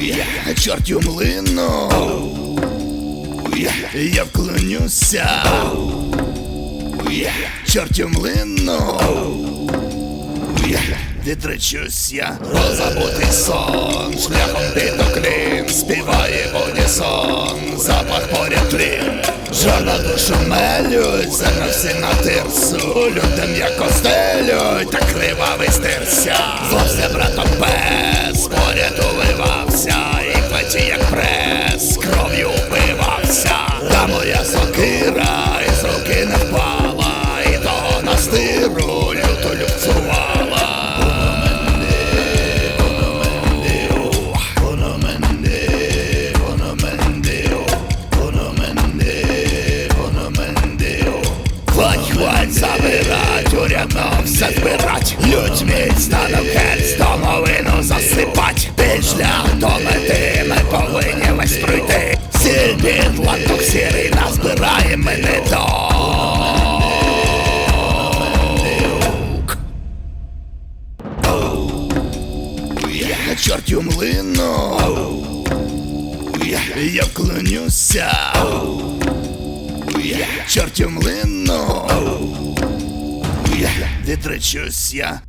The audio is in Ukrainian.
Я чортю млину. Я вклонюся. Чортю млину. Відречусь я позабутий сон, шляхом ти до клін, співає унісон, запах поряд тлін, жорна душу мелють, зерна всі на тирсу, людям як костелють, та кривавий стирся, вовсе братом пес, сокира із руки не впала, і того настиру люто любцювала. Хвать, хвать, забирать, урядно все збирать. Людьми стану геть, домовину засипать. Під шлях до мети ми повинні весь пройти. Сіль під латок сірий чортю млину. Я вклонюся. Чортю млину. Відречусь я